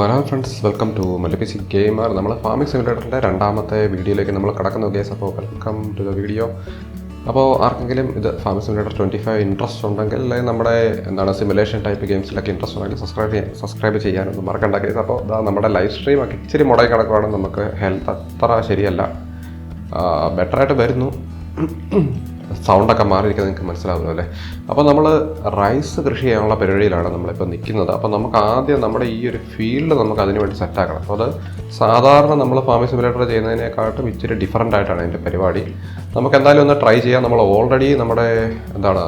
അപ്പോൾ hello friends welcome to Mallipisi gamer നമ്മൾ farming സിമുലേറ്ററിന്റെ രണ്ടാമത്തെ വീഡിയോയിലേക്ക് നമ്മൾ കടക്കുന്നു കേസ് അപ്പോൾ വെൽക്കം ടു ദ വീഡിയോ അപ്പോൾ ആർക്കെങ്കിലും ഇത് farming simulator twenty five interest ഉണ്ടെങ്കിൽ അല്ലെങ്കിൽ നമ്മുടെ എന്താണ് സിമുലേഷൻ ടൈപ്പ് ഗെയിംസിലൊക്കെ ഇൻട്രസ്റ്റ് ഉണ്ടെങ്കിൽ സബ്സ്ക്രൈബ് ചെയ്യാൻ സബ്സ്ക്രൈബ് ചെയ്യാനൊന്നും മറക്കണ്ട കേസ് അപ്പോൾ ഇതാ നമ്മുടെ ലൈവ് സ്ട്രീം ഒക്കെ ഇച്ചിരി മുടങ്ങി കിടക്കുവാണെങ്കിൽ നമുക്ക് ഹെൽത്ത് അത്ര ശരിയല്ല. ബെറ്ററായിട്ട് വരുന്നു. സൗണ്ടൊക്കെ മാറിയിരിക്കുന്നത് നിങ്ങൾക്ക് മനസ്സിലാവുമല്ലോ അല്ലേ? അപ്പോൾ നമ്മൾ റൈസ് കൃഷി ചെയ്യാനുള്ള പരിപാടിയിലാണ് നമ്മളിപ്പോൾ നിൽക്കുന്നത്. അപ്പോൾ നമുക്ക് ആദ്യം നമ്മുടെ ഈ ഒരു ഫീൽഡ് നമുക്ക് അതിന് വേണ്ടി സെറ്റാക്കണം അപ്പോൾ അത് സാധാരണ നമ്മൾ ഫാമി സിമുലേറ്റർ ചെയ്യുന്നതിനെക്കാട്ടും ഇച്ചിരി ഡിഫറന്റ് ആയിട്ടാണ് അതിന്റെ പരിപാടി. നമുക്ക് എന്തായാലും ഒന്ന് ട്രൈ ചെയ്യാം. നമ്മൾ ഓൾറെഡി നമ്മുടെ എന്താണ്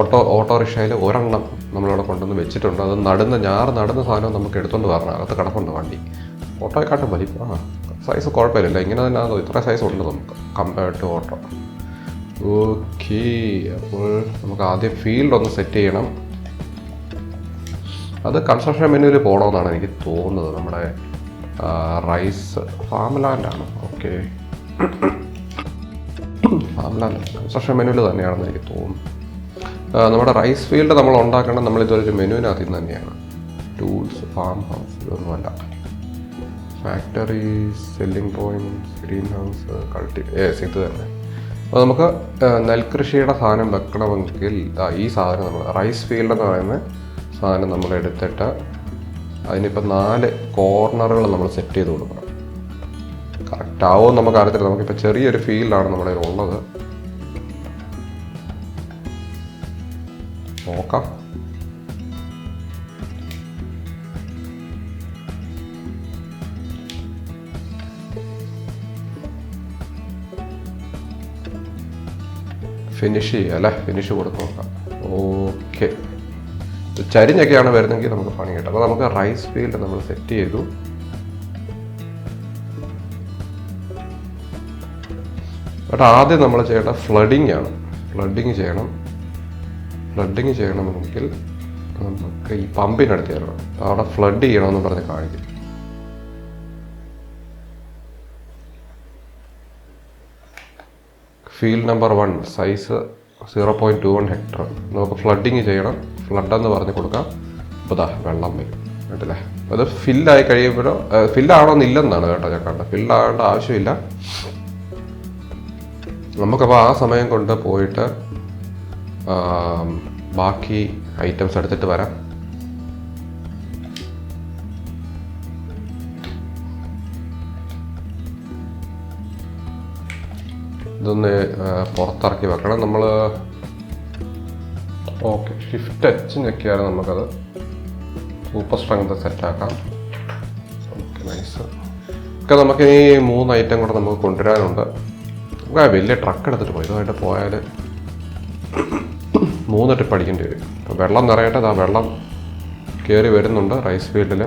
ഓട്ടോ ഓട്ടോറിക്ഷയിൽ ഒരെണ്ണം നമ്മളിവിടെ കൊണ്ടുവന്ന് വെച്ചിട്ടുണ്ട്. അത് നടുന്ന ഞാറ് നടുന്ന സാധനം നമുക്ക് എടുത്തുകൊണ്ട് വരണം. അകത്ത് കിടപ്പുണ്ട് വണ്ടി. ഓട്ടോയെക്കാട്ടും വലിപ്പം. ആ സൈസ് കുഴപ്പമില്ല ഇങ്ങനെ തന്നെ ഇത്ര സൈസ് ഉണ്ട് നമുക്ക്. കമ്പയർഡ് ടു ഓട്ടോ ഓക്കേ അപ്പോൾ നമുക്ക് ആദ്യം ഫീൽഡ് ഒന്ന് സെറ്റ് ചെയ്യണം. അത് കൺസ്ട്രക്ഷൻ മെനുവിൽ പോകണമെന്നാണ് എനിക്ക് തോന്നുന്നത്. നമ്മുടെ റൈസ് ഫാം ലാൻഡാണ് ഓക്കെ ഫാം ലാൻഡ് കൺസ്ട്രക്ഷൻ മെനുവിൽ തന്നെയാണെന്ന് എനിക്ക് തോന്നുന്നു. നമ്മുടെ റൈസ് ഫീൽഡ് നമ്മൾ ഉണ്ടാക്കേണ്ടത് നമ്മൾ ഒരു മെനുവിനകത്ത് നിന്ന് തന്നെയാണ്. ടൂൾസ് ഫാം ഹൗസ് ഇതൊന്നുമല്ല. Factory selling point green house കൾട്ടി ഏസ് ഇത് തന്നെ. അപ്പോൾ നമുക്ക് നെൽകൃഷിയുടെ സാധനം വെക്കണമെങ്കിൽ ഈ സാധനം നമ്മൾ റൈസ് ഫീൽഡ് എന്ന് പറയുന്ന സാധനം നമ്മൾ എടുത്തിട്ട് അതിനിപ്പോൾ നാല് കോർണറുകൾ നമ്മൾ സെറ്റ് ചെയ്ത് കൊടുക്കണം. കറക്റ്റ് ആവുമെന്ന് നമുക്ക് അറിയത്തില്ല. നമുക്കിപ്പോൾ ചെറിയൊരു ഫീൽഡാണ് നമ്മുടെ ഉള്ളത് നോക്കാം. ഫിനിഷ് ചെയ്യുക അല്ലേ? ഫിനിഷ് കൊടുത്ത് നോക്കാം. ഓക്കെ ചരിഞ്ഞൊക്കെയാണ് വരുന്നെങ്കിൽ നമുക്ക് പണി കിട്ടും. അപ്പോൾ നമുക്ക് റൈസ് ഫീൽഡ് നമ്മൾ സെറ്റ് ചെയ്തു. ബട്ട് ആദ്യം നമ്മൾ ചെയ്യേണ്ട ഫ്ലഡിങ് ആണ്. ഫ്ലഡിങ് ചെയ്യണം. ഫ്ലഡിങ് ചെയ്യണമെങ്കിൽ നമുക്ക് ഈ പമ്പിനടുത്ത് കയറണം. അവിടെ ഫ്ലഡ് ചെയ്യണമെന്ന് പറഞ്ഞ് കാണിക്കും. Field number one size zero point two one hectare. നമുക്ക് ഫ്ലഡിങ് ചെയ്യണം. ഫ്ലഡ് എന്ന് പറഞ്ഞ് കൊടുക്കാം. അപ്പോൾ ദാ വെള്ളം വരും. കേട്ടില്ലേ? അത് ഫില്ലായി കഴിയുമ്പോഴോ ഫില്ലാവണമെന്നില്ലെന്നാണ് കേട്ടോ ഞാൻ കണ്ടത്. ഫില്ലാകേണ്ട ആവശ്യമില്ല. നമുക്കപ്പോൾ ആ സമയം കൊണ്ട് പോയിട്ട് ബാക്കി ഐറ്റംസ് എടുത്തിട്ട് വരാം. ഇതൊന്ന് പുറത്തിറക്കി വെക്കണം. നമ്മൾ ഓക്കെ ഷിഫ്റ്റ് ടച്ച് ഞെക്കിയാൽ നമുക്കത് സൂപ്പർ സ്ട്രെങ്ത് സെറ്റാക്കാം. ഓക്കെ നൈസ് ഒക്കെ നമുക്ക് ഈ മൂന്ന് ഐറ്റം കൂടെ നമുക്ക് കൊണ്ടുവരാനുണ്ട്. നമുക്ക് ആ വലിയ ട്രക്ക് എടുത്തിട്ട് പോയി. ഇതുമായിട്ട് പോയാൽ മൂന്ന് ട്രിപ്പ് അടിക്കേണ്ടി വരും. വെള്ളം നിറയട്ടെ ആ വെള്ളം കയറി വരുന്നുണ്ട് റൈസ് ഫീൽഡിൽ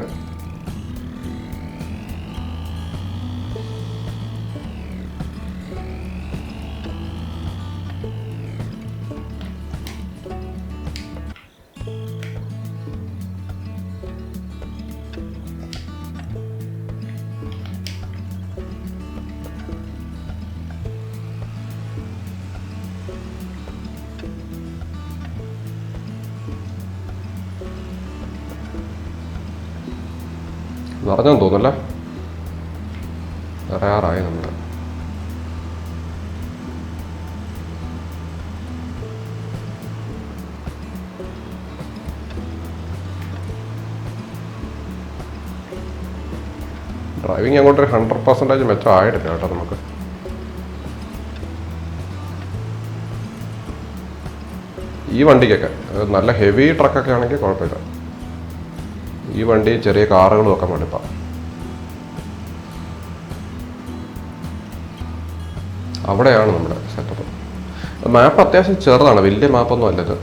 നിറഞ്ഞെന്ന് തോന്നുന്നല്ലേ. നിറയാറായി നമ്മൾ. ഡ്രൈവിംഗ് അങ്ങോട്ട് ഒരു ഹൺഡ്രഡ് പെർസെന്റേജ് മെച്ചമായിട്ടില്ല കേട്ടോ നമുക്ക്. ഈ വണ്ടിക്കൊക്കെ നല്ല ഹെവി ട്രക്കൊക്കെ ആണെങ്കിൽ കുഴപ്പമില്ല. ഈ വണ്ടി ചെറിയ കാറുകളും ഒക്കെ മടുപ്പാം അവിടെയാണ് നമ്മുടെ സെറ്റപ്പ് മാപ്പ് അത്യാവശ്യം ചെറുതാണ് വലിയ മാപ്പൊന്നും അല്ലത്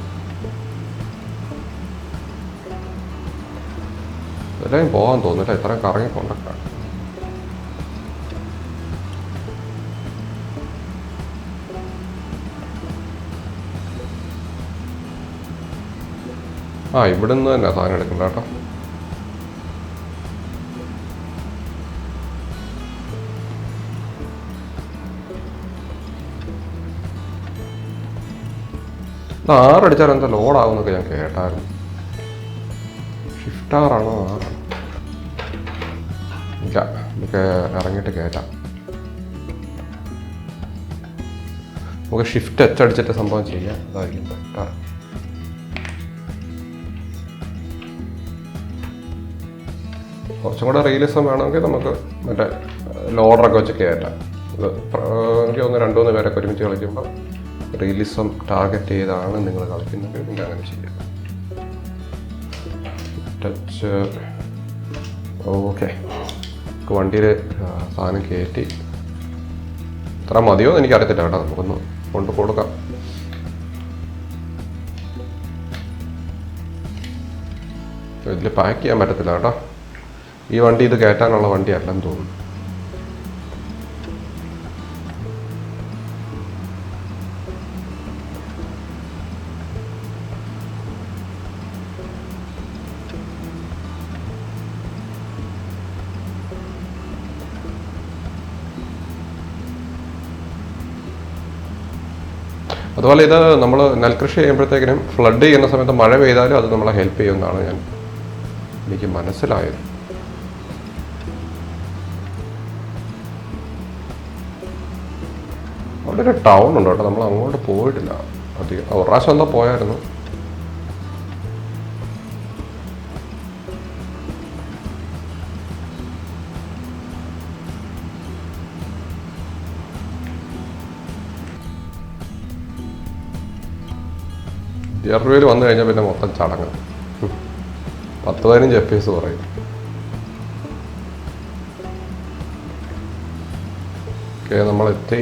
ഇത്രയും പോകാൻ തോന്നില്ല ഇത്രയും കറങ്ങി കൊണ്ടൊക്കെ ആ ഇവിടുന്ന് തന്നെ സാധനം എടുക്കണ്ട കേട്ടോ. ആറടിച്ചാൽ എന്താ ലോഡാകുന്നൊക്കെ ഞാൻ കേട്ടായിരുന്നു. ഷിഫ്റ്റ് ആറാണോ ആറാണോ നിൽക്കാം നമുക്ക് ഇറങ്ങിയിട്ട് കയറ്റാം നമുക്ക് ഷിഫ്റ്റ് എച്ച് അടിച്ചിട്ട് സംഭവം ചെയ്യാം. അതായിരിക്കും ബെറ്റർ കുറച്ചും കൂടെ റിയലിസം വേണമെങ്കിൽ നമുക്ക് മറ്റേ ലോഡറൊക്കെ വെച്ച് കയറ്റാം ഇത് എനിക്ക് തോന്നുന്നു രണ്ടു മൂന്ന് പേരൊക്കെ ഒരുമിച്ച് കളിക്കുമ്പോൾ റിയലിസം ടാർഗറ്റ് ചെയ്താണ് നിങ്ങൾ കളിക്കുന്നത് നിങ്ങൾ അങ്ങനെ ചെയ്യുക ടച്ച് ഓക്കെ വണ്ടിയിൽ സാധനം കയറ്റി. ഇത്ര മതിയോ എന്ന് എനിക്കറിയത്തില്ല കേട്ടോ. നമുക്കൊന്ന് കൊണ്ട് കൊടുക്കാം. ഇതിൽ പാക്ക് ചെയ്യാൻ പറ്റത്തില്ല കേട്ടോ. ഈ വണ്ടി ഇത് കയറ്റാനുള്ള വണ്ടിയല്ലെന്ന് തോന്നുന്നു. അതുപോലെ ഇത് നമ്മൾ നെൽകൃഷി ചെയ്യുമ്പോഴത്തേക്കിനും ഫ്ലഡ് ചെയ്യുന്ന സമയത്ത് മഴ പെയ്താലും അത് നമ്മളെ ഹെൽപ്പ് ചെയ്യുമെന്നാണ് ഞാൻ എനിക്ക് മനസ്സിലായത്. അവിടെ ഒരു ടൗൺ ഉണ്ട് കേട്ടോ. നമ്മൾ അങ്ങോട്ട് പോയിട്ടില്ല. അധികം പ്രാവശ്യം എന്താ പോയായിരുന്നു. ഇയർവേൽ വന്നു കഴിഞ്ഞാൽ പിന്നെ മൊത്തം ചടങ്ങ്. പത്ത് പതിനഞ്ച് എഫ് എസ് പറയും. ഓക്കെ നമ്മളെത്തി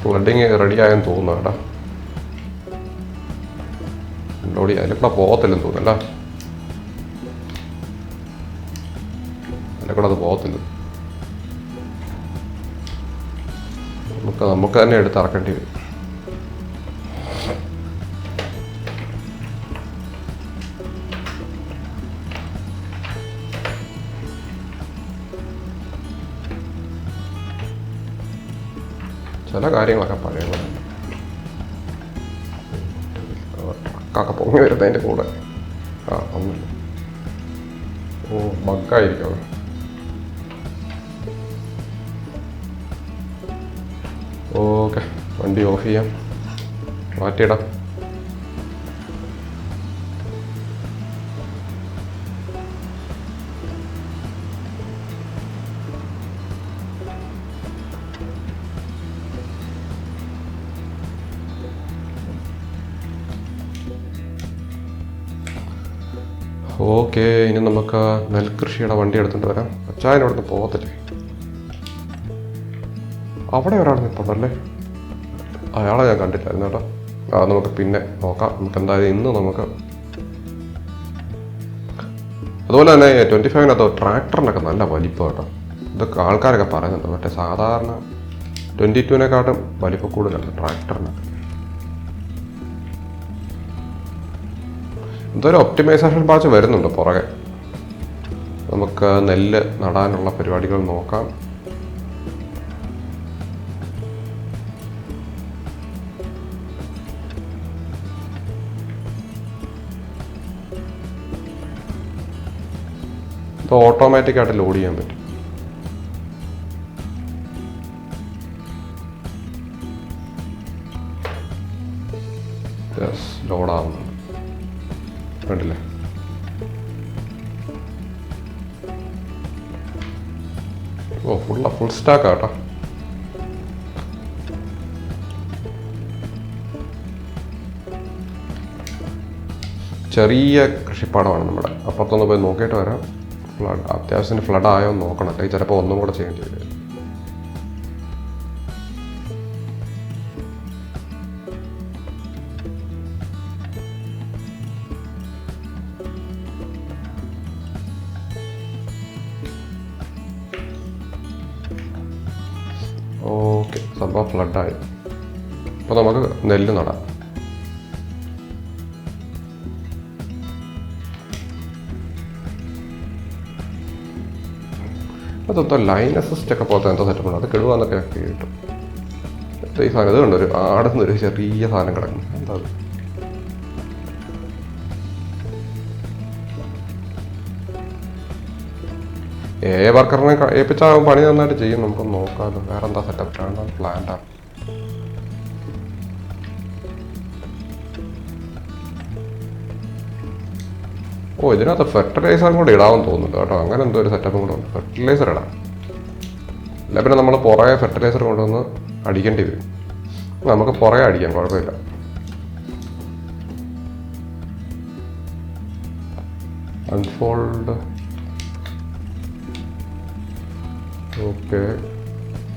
ഫ്ലഡിങ് റെഡി ആയെന്ന് തോന്നുന്നു കേട്ടാ. ലോഡി അതിലൂടെ പോകത്തില്ലെന്ന് തോന്നുന്നല്ല അതിലൂടെ അത് പോകത്തില്ല. നമുക്ക് നമുക്ക് തന്നെ എടുത്ത് ഇറക്കേണ്ടി വരും. ചില കാര്യങ്ങളൊക്കെ പഴയ പോലെ കാക്ക പൊങ്ങി വരുന്നതിന്റെ കൂടെ. ആ ഒന്നുമില്ല. ഓ ബഗ്ഗായിരിക്കും. ഓക്കെ വണ്ടി ഓഫ് ചെയ്യാം. മാറ്റിയിടാം. ഓക്കെ ഇനി നമുക്ക് നെൽകൃഷിയുടെ വണ്ടി എടുത്തിട്ട് വരാം. അച്ചായൻ അവിടുന്ന് പോകത്തില്ലേ അവിടെ ഒരാൾ നിൽപ്പുണ്ടല്ലേ അയാളെ ഞാൻ കണ്ടില്ലായിരുന്നു കേട്ടോ. ആ നമുക്ക് പിന്നെ നോക്കാം. നമുക്ക് എന്തായാലും ഇന്ന് നമുക്ക് അതുപോലെ തന്നെ ട്വന്റി ഫൈവിനകത്ത് ട്രാക്ടറിനൊക്കെ നല്ല വലിപ്പം കേട്ടോ. ഇതൊക്കെ ആൾക്കാരൊക്കെ പറയുന്നുണ്ട്. മറ്റേ സാധാരണ ട്വന്റി ടുവിനെക്കാട്ടും വലിപ്പം കൂടുതലാണ് ട്രാക്ടറിനൊക്കെ എന്തൊരു ഒപ്റ്റിമൈസേഷൻ പാച്ച് വരുന്നുണ്ട് പുറകെ. നമുക്ക് നെല്ല് നടാനുള്ള പരിപാടികൾ നോക്കാം. ഇത് ഓട്ടോമാറ്റിക്കായിട്ട് ലോഡ് ചെയ്യാൻ പറ്റും. ലോഡാവുന്നുണ്ട് കണ്ടില്ലേ? ഓ ഫുള്ള ഫുൾ സ്റ്റാക്ക് ആട്ടോ ചെറിയ കൃഷിപ്പാടമാണ് നമ്മുടെ. അപ്പുറത്തൊന്ന് പോയി നോക്കിയിട്ട് വരാം. ഫ്ലഡ് അത്യാവശ്യത്തിന് ഫ്ലഡ് ആയോ നോക്കണം. അല്ലെങ്കിൽ ചിലപ്പോൾ ഒന്നും കൂടെ ചെയ്യേണ്ടി വരും നെല്ല് നടാം. അതെന്തോ ലൈൻ അസിസ്റ്റ് ഒക്കെ പോലത്തെ എന്തോ സെറ്റപ്പ് ഉണ്ട്. അത് കിടുവാന്നൊക്കെ കേട്ടു. ഈ സാധനം ഇത് കണ്ടൊരു ആടുന്ന ഒരു ചെറിയ സാധനം കിടക്കുന്നു. എന്താ ഏ വർക്കറിനെ ഏൽപ്പിച്ചാൽ പണി നന്നായിട്ട് ചെയ്യും. നമുക്ക് നോക്കാമല്ലോ വേറെ എന്താ സെറ്റപ്പ് പ്ലാന്റാ ഓ ഇതിനകത്ത് ഫെർട്ടിലൈസറും കൂടെ ഇടാമെന്ന് തോന്നുന്നുണ്ട് കേട്ടോ. അങ്ങനെ എന്തോ ഒരു സെറ്റപ്പും കൂടെ ഉണ്ട്. ഫെർട്ടിലൈസർ ഇടാം. അല്ല പിന്നെ നമ്മൾ പുറകെ ഫെർട്ടിലൈസർ കൊണ്ടുവന്ന് അടിക്കേണ്ടി വരും. നമുക്ക് പുറകെ അടിക്കാം കുഴപ്പമില്ല. അൺഫോൾഡ് ഓക്കെ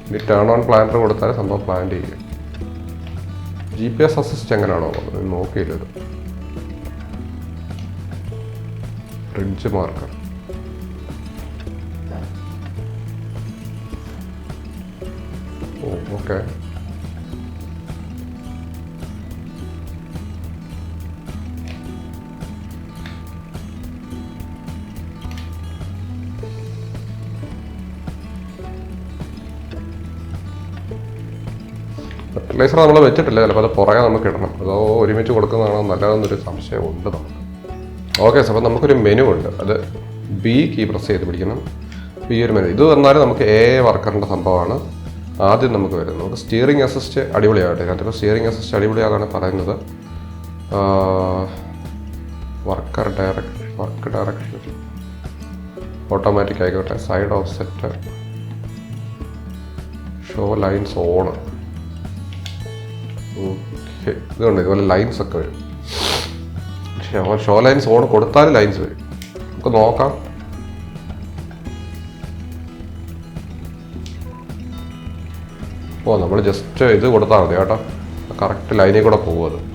ഇനി ടേൺ ഓൺ പ്ലാന്റർ കൊടുത്താൽ സംഭവം പ്ലാന്റ് ചെയ്യും. ജി പി എസ് അസിസ്റ്റ് എങ്ങനെയാണോ? നോക്കിയില്ലത് ഫ്രിഡ്ജ് മാർക്കർ ഓക്കെ. ഫെർട്ടിലൈസർ നമ്മൾ വെച്ചിട്ടില്ല. ചിലപ്പോൾ അത് പുറകെ നമുക്ക് ഇടണം. അതോ ഒരുമിച്ച് കൊടുക്കുന്നതാണോ നല്ലതെന്നൊരു സംശയമുണ്ട് നമുക്ക്. ഓക്കെ സാർ അപ്പോൾ നമുക്കൊരു മെനു ഉണ്ട്. അത് ബി കീ പ്രസ് ചെയ്ത് പിടിക്കണം. ഈ ഒരു മെനു ഇത് വന്നാൽ നമുക്ക് എ വർക്കറിന്റെ സംഭവമാണ്. ആദ്യം നമുക്ക് വരുന്നത്. നമുക്ക് സ്റ്റിയറിംഗ് അസിസ്റ്റ് അടിപൊളിയാകട്ടെ. ഇപ്പോൾ സ്റ്റിയറിംഗ് അസിസ്റ്റ് അടിപൊളിയാകാണ് പറയുന്നത്. Worker direct work direction automatic ആയിക്കോട്ടെ. Side of set show lines on okay ഇതുകൊണ്ട് ഇതുപോലെ ലൈൻസ് ഒക്കെ വരും. ഷോ ലൈൻസ് ഓൺ കൊടുത്താൽ ലൈൻസ് വരും. നമുക്ക് നോക്കാം. ഓ നമ്മൾ ജസ്റ്റ് ഇത് കൊടുത്താൽ മതി കേട്ടോ. കറക്റ്റ് ലൈനിൽ കൂടെ പോകും അത്.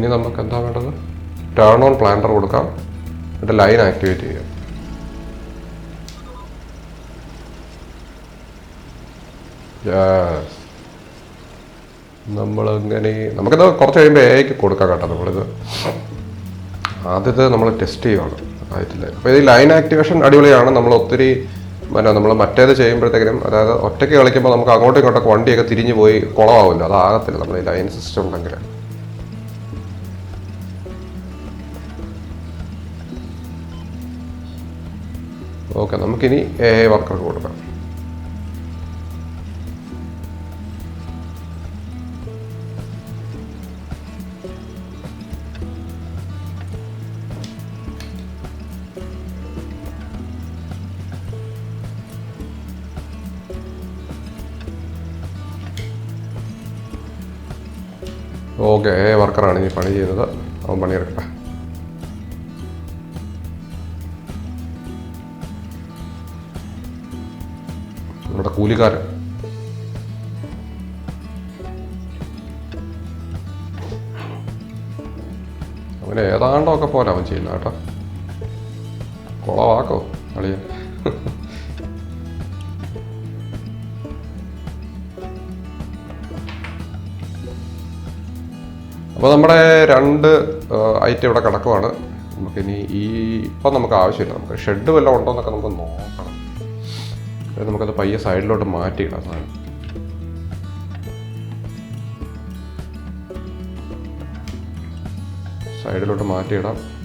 ഇനി നമുക്ക് എന്താ വേണ്ടത്? ടേൺ ഓൺ പ്ലാന്റർ കൊടുക്കാം. എന്നിട്ട് ലൈൻ ആക്ടിവേറ്റ് ചെയ്യാം. യെസ് നമ്മളിങ്ങനെ നമുക്കിത് കുറച്ച് കഴിയുമ്പോൾ എ കൊടുക്കാം കേട്ടോ നമ്മളിത്. ആദ്യത്തെ നമ്മൾ ടെസ്റ്റ് ചെയ്യുവാണ്. ആയിട്ടില്ല അപ്പോൾ ഈ ലൈൻ ആക്ടിവേഷൻ അടിപൊളിയാണ്. നമ്മൾ ഒത്തിരി പിന്നെ നമ്മൾ മറ്റേത് ചെയ്യുമ്പോഴത്തേക്കും അതായത് ഒറ്റയ്ക്ക് കളിക്കുമ്പോൾ നമുക്ക് അങ്ങോട്ടും ഇങ്ങോട്ടൊക്കെ വണ്ടിയൊക്കെ തിരിഞ്ഞു പോയി കുളമാവില്ല അതാകത്തില്ല നമ്മൾ ഈ ലൈൻ സിസ്റ്റം ഉണ്ടെങ്കിൽ ഓക്കെ നമുക്കിനി എ ഐ വർക്കർക്ക് കൊടുക്കാം. ഓക്കെ എ വർക്കറാണ് ഇനി പണി ചെയ്യുന്നത്. അവൻ പണിയെടുക്കട്ടെ. കൂലിക്കാരൻ. അവന് ഏതാണ്ടൊക്കെ പോലെ അവൻ ചെയ്യുന്ന കേട്ടോ. കുളവാക്കോ അളിയൻ. അപ്പോൾ നമ്മുടെ രണ്ട് ഐറ്റം ഇവിടെ കിടക്കുവാണ്. നമുക്കിനി ഈ ഇപ്പം നമുക്ക് ആവശ്യമില്ല. നമുക്ക് ഷെഡ് വല്ലതും ഉണ്ടോ എന്നൊക്കെ നമുക്ക് നോക്കണം. നമുക്കത് പയ്യെ സൈഡിലോട്ട് മാറ്റിയിടാം സാധനം. സൈഡിലോട്ട് മാറ്റിയിടാം.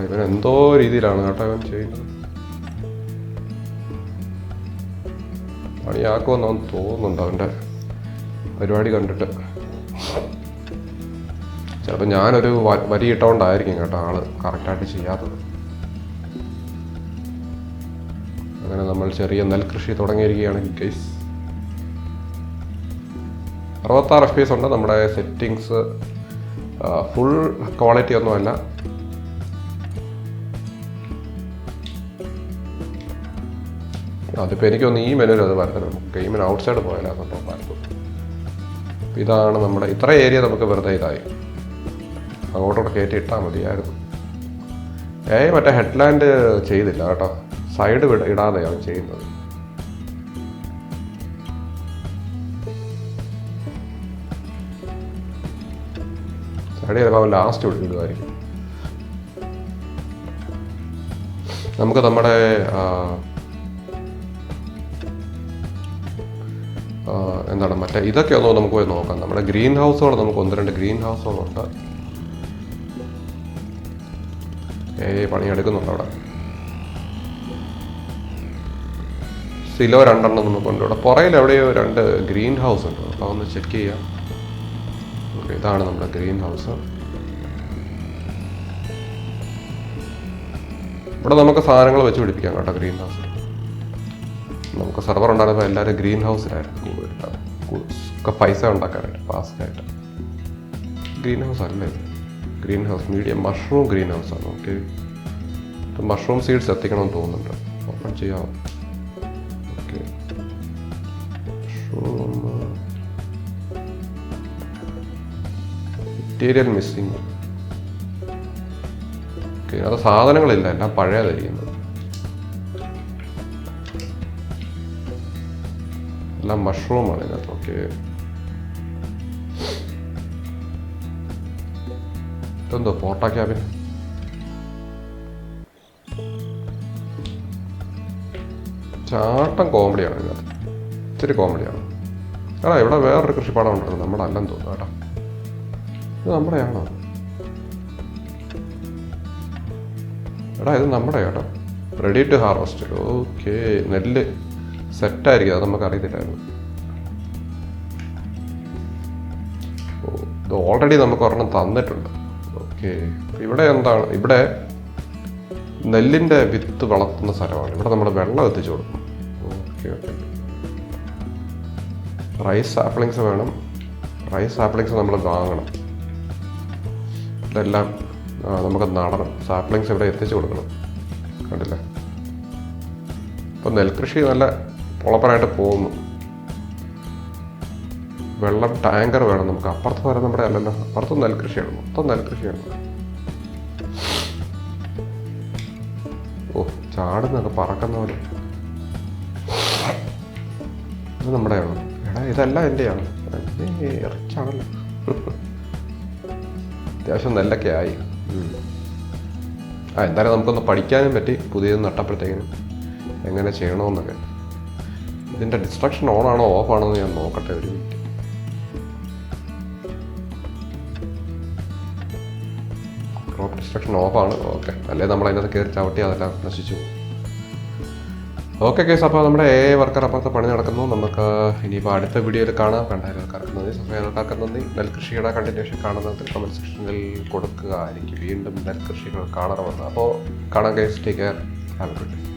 ഇവൻ എന്തോ രീതിയിലാണ് കേട്ടോ ഇവൻ ചെയ്യുന്നത്. പണിയാക്കുമെന്ന് അവൻ തോന്നുന്നുണ്ട് അവന്റെ പരിപാടി കണ്ടിട്ട്. ചിലപ്പോൾ ഞാനൊരു വരി ഇട്ടോണ്ടായിരിക്കും കേട്ടോ ആൾ കറക്റ്റായിട്ട് ചെയ്യാത്തത്. അങ്ങനെ നമ്മൾ ചെറിയ നെൽകൃഷി തുടങ്ങിയിരിക്കുകയാണ് ഗൈസ് അറുപത്താറ് എഫ് പി എസ് ഉണ്ട്. നമ്മുടെ സെറ്റിങ്സ് ഫുൾ ക്വാളിറ്റി ഒന്നുമല്ല. അതിപ്പോൾ എനിക്കൊന്ന് ഈ മെനുവിൽ അത് വരുന്നത് ഔട്ട് ഔട്ട്സൈഡ് പോയാലും സംഭവം പലതും ഇതാണ് നമ്മുടെ ഇത്ര ഏരിയ നമുക്ക് വെറുതെ ഇതായി. അങ്ങോട്ടോട്ട് കയറ്റി ഇട്ടാൽ മതിയായിരുന്നു ഏ മറ്റേ ഹെഡ്ലാൻഡ് ചെയ്തില്ല കേട്ടോ. സൈഡ് വിട ഇടാതെയാണ് ചെയ്യുന്നത്. സൈഡ് ചിലപ്പോൾ ലാസ്റ്റ് വിടുന്നതായിരിക്കും. നമുക്ക് നമ്മുടെ എന്താണ് മറ്റേ? ഇതൊക്കെ ഒന്ന് നമുക്ക് പോയി നോക്കാം. നമ്മുടെ ഗ്രീൻ ഹൗസുകൾ നമുക്ക് ഒന്ന് രണ്ട് ഗ്രീൻ ഹൗസുകളുണ്ട് ഏ പണിയെടുക്കുന്നുണ്ട് അവിടെ. സിലോ രണ്ടെണ്ണം നമുക്കുണ്ട് ഇവിടെ പുറയിൽ എവിടെയോ രണ്ട് ഗ്രീൻ ഹൗസ് ഉണ്ട്. അപ്പോൾ ഒന്ന് ചെക്ക് ചെയ്യാം. ഇതാണ് നമ്മുടെ ഗ്രീൻ ഹൗസ്. ഇവിടെ നമുക്ക് സാധനങ്ങൾ വെച്ച് പിടിപ്പിക്കാം കേട്ടോ ഗ്രീൻ ഹൗസിൽ. നമുക്ക് സെർവർ ഉണ്ടായിരുന്നപ്പോൾ എല്ലാവരും ഗ്രീൻ ഹൗസിലായിരുന്നു. ഒക്കെ പൈസ ഉണ്ടാക്കാനായിട്ട് ഫാസ്റ്റായിട്ട് ഗ്രീൻ ഹൗസ് അല്ലേ green house medium mushroom green house ആണ് ഓക്കെ മഷ്റൂം സീഡ്സ് എത്തിക്കണമെന്ന് തോന്നുന്നുണ്ട്. ഓപ്പൺ ചെയ്യാം. ഓക്കെ മെറ്റീരിയൽ മിസ്സിങ് ഓക്കെ അത് സാധനങ്ങളില്ല എല്ലാം പഴയതായിരിക്കുന്നത് എല്ലാം മഷ്റൂമാണ് ഇതിനകത്ത് ഓക്കെ ഇതെന്തോ പോട്ട ക്യാബിൻ ചാട്ടം കോമഡിയാണ് ഇതിനകത്ത്. ഇത്തിരി കോമഡിയാണ്. എടാ ഇവിടെ വേറൊരു കൃഷിപ്പാടം ഉണ്ടായിരുന്നു നമ്മുടെ അല്ലെന്ന് തോന്നുന്നു കേട്ടോ. ഇത് നമ്മുടെയാണോ? എടാ ഇത് നമ്മുടെ കേട്ടോ. റെഡി ടു ഹാർവസ്റ്റ് ഓക്കെ നെല്ല്. സെറ്റായിരിക്കും അത് നമുക്ക് അറിയത്തില്ലായിരുന്നു ഇത് ഓൾറെഡി നമുക്ക് ഒരെണ്ണം തന്നിട്ടുണ്ട്. ഓക്കെ ഇവിടെ എന്താണ് ഇവിടെ നെല്ലിന്റെ വിത്ത് വളർത്തുന്ന സ്ഥലമാണ്. ഇവിടെ നമ്മൾ വെള്ളം എത്തിച്ചു കൊടുക്കും. Okay okay. റൈസ് സാപ്ലിങ്സ് വേണം. റൈസ് സാപ്ലിങ്സ് നമ്മൾ വാങ്ങണം. ഇതെല്ലാം നമുക്ക് നടണം. സാപ്ലിങ്സ് ഇവിടെ എത്തിച്ചു കൊടുക്കണം. കണ്ടില്ല? അപ്പോൾ നെൽകൃഷി നല്ല പൊളപ്പനായിട്ട് പോകുന്നു. വെള്ളം ടാങ്കർ വേണം നമുക്ക്. അപ്പുറത്ത് വരെ നമ്മുടെ അല്ലല്ലോ. അപ്പുറത്തും നെൽകൃഷിയാണ്. മൊത്തം നെൽകൃഷിയാണ്. ഓ ചാടുന്നൊക്കെ പറക്കുന്ന പോലെ. ഇത് നമ്മുടെയാണോ എടാ ഇതെല്ലാം എന്റെയാണ് ഇറച്ചാണല്ലോ. അത്യാവശ്യം നെല്ലൊക്കെ ആയി. ആ എന്തായാലും നമുക്കൊന്ന് പഠിക്കാനും പറ്റി. പുതിയത് നട്ടപ്പോഴത്തേക്കിനും എങ്ങനെ ചെയ്യണമെന്നൊക്കെ. ഇതിന്റെ ഡിസ്ട്രക്ഷൻ ഓണാണോ ആണോ എന്ന് ഞാൻ നോക്കട്ടെ ഒരു മിനിറ്റ് ക്രോപ്പ് ഡിസ്ട്രക്ഷൻ ആണ്. ഓക്കെ അല്ലേ നമ്മൾ അതിനകത്ത് കയറി ചവിട്ടി അതെല്ലാം നശിച്ചു. ഓക്കെ കേസ് അപ്പോൾ നമ്മുടെ എ വർക്കർ അപ്പുറത്ത് പണി നടക്കുന്നു. നമുക്ക് ഇനിയിപ്പോൾ അടുത്ത വീഡിയോയിൽ കാണാം. ആൾക്കാർക്ക് നന്ദി. സഫയാൾക്കാർക്ക് നന്ദി. നെൽകൃഷിയുടെ കണ്ടിന്യൂഷൻ കാണുന്നത് കമന്റ് സെക്ഷനിൽ കൊടുക്കുക. ആയിരിക്കും വീണ്ടും നെൽകൃഷികൾ കാണണമെന്ന്. അപ്പോൾ കാണാം guys take care have good